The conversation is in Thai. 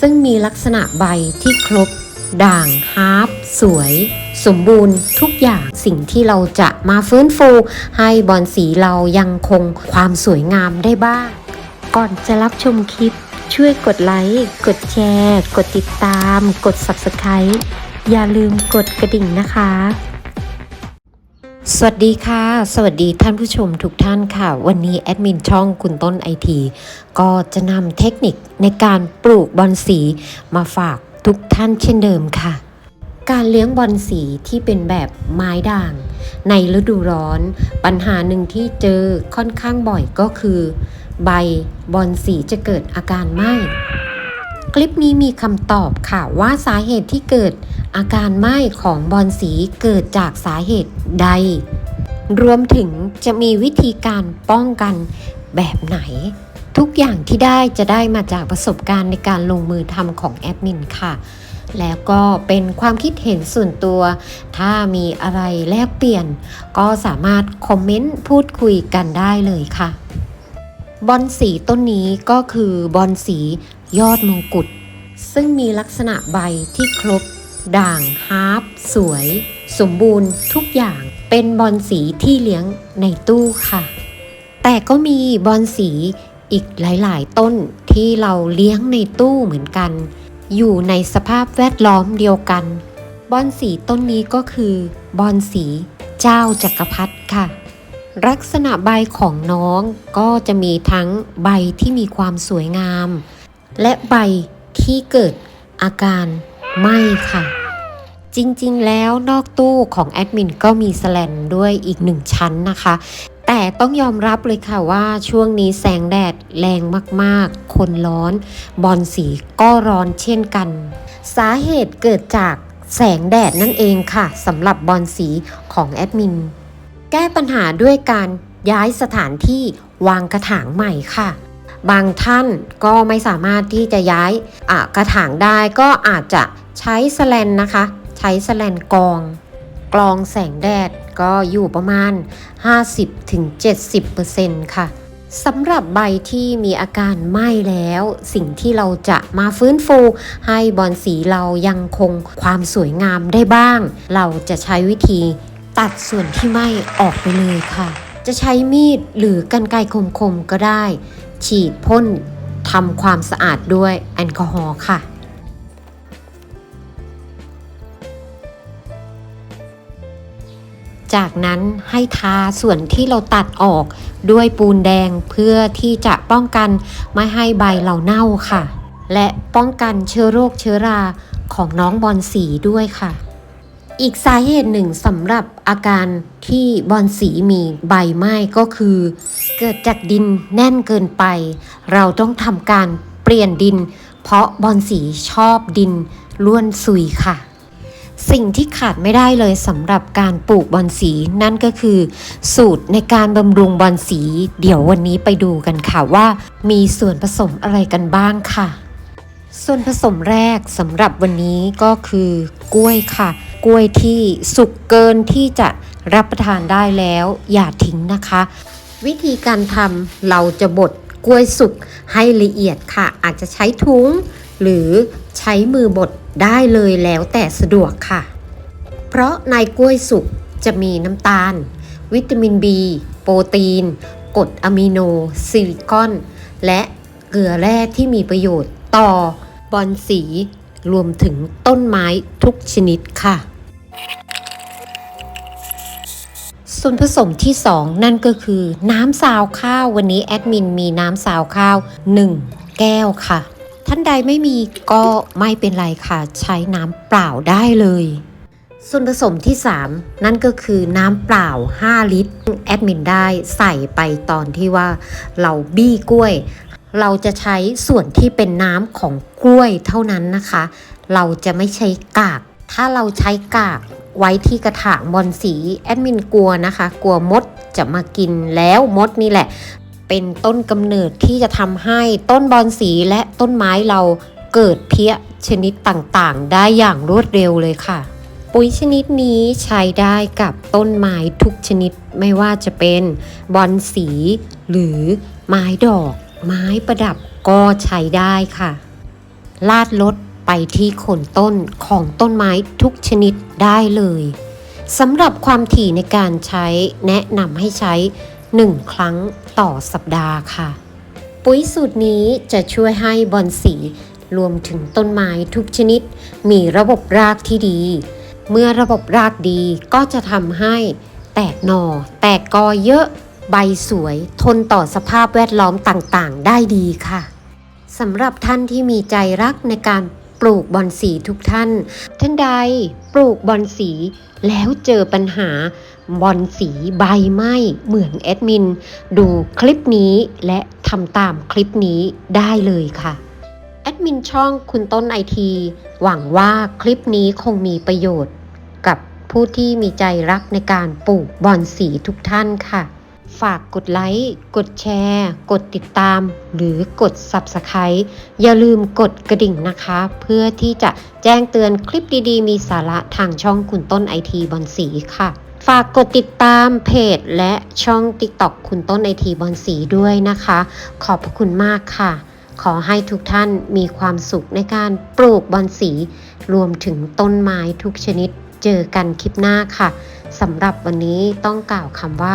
ซึ่งมีลักษณะใบที่ครบ ด่างฮาร์ปสวย สมบูรณ์ทุกอย่างสิ่งที่เราจะมาฟื้นฟู ให้บอลสีเรายังคงความสวยงามได้บ้าง ก่อนจะรับชมคลิป ช่วยกดไลค์ กดแชร์ กดติดตาม กด Subscribe อย่าลืมกดกระดิ่งนะคะ สวัสดีค่ะ สวัสดีท่านผู้ชมทุกท่านค่ะ วันนี้แอดมินช่องคุณต้นไอทีก็จะนำเทคนิคในการปลูกบอลสีมาฝากทุกท่านเช่นเดิมค่ะ การเลี้ยงบอลสีที่เป็นแบบไม้ด่าง ในฤดูร้อน ปัญหาหนึ่งที่เจอค่อนข้างบ่อยก็คือ ใบบอลสีจะเกิดอาการไหม้คลิปนี้มีคำตอบค่ะว่าสาเหตุที่เกิด อาการไหม้ของบอลสีเกิดจากสาเหตุใด รวมถึงจะมีวิธีการป้องกันแบบไหน ทุกอย่างที่ได้จะได้มาจากประสบการณ์ในการลงมือทำของแอดมินค่ะ แล้วก็เป็นความคิดเห็นส่วนตัว ถ้ามีอะไรแลกเปลี่ยน ก็สามารถคอมเมนต์พูดคุยกันได้เลยค่ะ บอลสีต้นนี้ก็คือบอลสียอดมงกุฎซึ่งมีลักษณะใบที่ครบ ด่างฮาร์ปสวย สมบูรณ์ทุกอย่างเป็นบอลสีที่เลี้ยงในตู้ค่ะ แต่ก็มีบอลสีอีกหลาย ๆ ต้นที่เราเลี้ยงในตู้เหมือนกัน อยู่ในสภาพแวดล้อมเดียวกัน บอลสีต้นนี้ก็คือบอลสีเจ้าจักรพรรดิค่ะ ลักษณะใบของน้องก็จะมีทั้งใบที่มีความสวยงาม และใบที่เกิดอาการ ไม้ค่ะ จริงๆ แล้วนอกตู้ของแอดมินก็มีสแลนด้วยอีกหนึ่งชั้นนะคะ แต่ต้องยอมรับเลยค่ะว่าช่วงนี้แสงแดดแรงมากๆ คนร้อน บอลสีก็ร้อนเช่นกัน สาเหตุเกิดจากแสงแดดนั่นเองค่ะสำหรับบอลสีของแอดมิน แก้ปัญหาด้วยการย้ายสถานที่วางกระถางใหม่ค่ะ บางท่านก็ไม่สามารถที่จะย้ายกระถางได้ก็อาจจะใช้สแลนนะคะ ใช้สแลนกองกรองแสงแดดก็อยู่ประมาณ 50-70%ค่ะสำหรับใบที่มีอาการไหม้แล้ว สิ่งที่เราจะมาฟื้นฟู ให้บอลสีเรายังคงความสวยงามได้บ้าง เราจะใช้วิธีตัดส่วนที่ไหม้ออกไปเลยค่ะ จะใช้มีดหรือกันไกรคมๆก็ได้ ฉีดพ่นทำความสะอาดด้วยแอลกอฮอล์ค่ะ จากนั้นให้ทาส่วนที่เราตัดออกด้วยปูนแดงเพื่อที่จะป้องกันไม่ให้ใบเราเน่าค่ะ และป้องกันเชื้อโรคเชื้อราของน้องบอลสีด้วยค่ะ อีกสาเหตุหนึ่งสำหรับอาการที่บอลสีมีใบไหม้ก็คือ เกิดจากดินแน่นเกินไป เราต้องทำการเปลี่ยนดิน เพราะบอลสีชอบดินล้วนซุยค่ะ สิ่งที่ขาดไม่ได้เลยสำหรับการปลูกบอลสีนั่นก็คือ สูตรในการบำรุงบอลสี เดี๋ยววันนี้ไปดูกันค่ะว่า มีส่วนผสมอะไรกันบ้างค่ะ ส่วนผสมแรกสำหรับวันนี้ก็คือกล้วยค่ะ กล้วยที่สุกเกินที่จะรับประทานได้แล้ว อย่าทิ้งนะคะ วิธีการทำเราจะบดกล้วยสุกให้ละเอียดค่ะ อาจจะใช้ถุงหรือใช้มือบดได้เลยแล้วแต่สะดวกค่ะ เพราะในกล้วยสุกจะมีน้ำตาล วิตามิน B โปรตีนกรดอะมิโน ซิลิคอน และเกลือแร่ที่มีประโยชน์ต่อบอลสี รวมถึงต้นไม้ทุกชนิดค่ะ ส่วนผสมที่ 2 นั่นก็คือ น้ำซาวข้าว วันนี้แอดมินมีน้ำซาวข้าว 1 แก้วค่ะ ท่านใดไม่มีก็ไม่เป็นไรค่ะ ใช้น้ำเปล่าได้เลย ส่วนผสมที่ 3 นั่นก็คือน้ำเปล่า 5 ลิตร แอดมินได้ใส่ไปตอนที่ว่าเราบี้กล้วย เราจะใช้ส่วนที่เป็นน้ำของกล้วยเท่านั้นนะคะ เราจะไม่ใช้กาก ถ้าเราใช้กาก ไว้ที่กระถางบอลสีแอดมินกลัวนะคะ กลัวมดจะมากินแล้วมดนี่แหละ เป็นต้นกำเนิดที่จะทำให้ต้นบอลสีและต้นไม้เราเกิดเพี้ยชนิดต่างๆ ได้อย่างรวดเร็วเลยค่ะ ปุ๋ยชนิดนี้ใช้ได้กับต้นไม้ทุกชนิดไม่ว่าจะเป็นบอลสี หรือไม้ดอก ไม้ประดับก็ใช้ได้ค่ะลาดลด ไปที่โคนต้นของต้นไม้ทุกชนิดได้เลยสำหรับความถี่ในการใช้แนะนำให้ใช้ 1 ครั้งต่อสัปดาห์ค่ะ ปุ๋ยสูตรนี้จะช่วยให้บอนสีรวมถึงต้นไม้ทุกชนิด มีระบบรากที่ดี เมื่อระบบรากดีก็จะทำให้แตกหน่อ แตกกอเยอะ ใบสวย ทนต่อสภาพแวดล้อมต่างๆ ได้ดีค่ะสำหรับท่านที่มีใจรักในการ ปลูกบอนสีทุกท่าน ท่านใดปลูกบอนสีแล้วเจอปัญหาบอนสีใบไหม้เหมือนแอดมิน ดูคลิปนี้และทำตามคลิปนี้ได้เลยค่ะแอดมินช่องคุณต้นไอทีหวังว่าคลิปนี้คงมีประโยชน์ กับผู้ที่มีใจรักในการปลูกบอนสีทุกท่านค่ะ ฝากกดไลค์ กดแชร์ กดติดตาม หรือกด Subscribe อย่าลืมกดกระดิ่งนะคะ เพื่อที่จะแจ้งเตือนคลิปดีๆ มีสาระทางช่องคุณต้นไอทีบอนสีค่ะ ฝากกดติดตามเพจและช่อง TikTok คุณต้นไอทีบอนสีด้วยนะคะ ขอบพระคุณมากค่ะ ขอให้ทุกท่านมีความสุขในการปลูกบอนสี รวมถึงต้นไม้ทุกชนิด เจอกันคลิปหน้าค่ะสำหรับวันนี้ต้องกล่าวคำว่า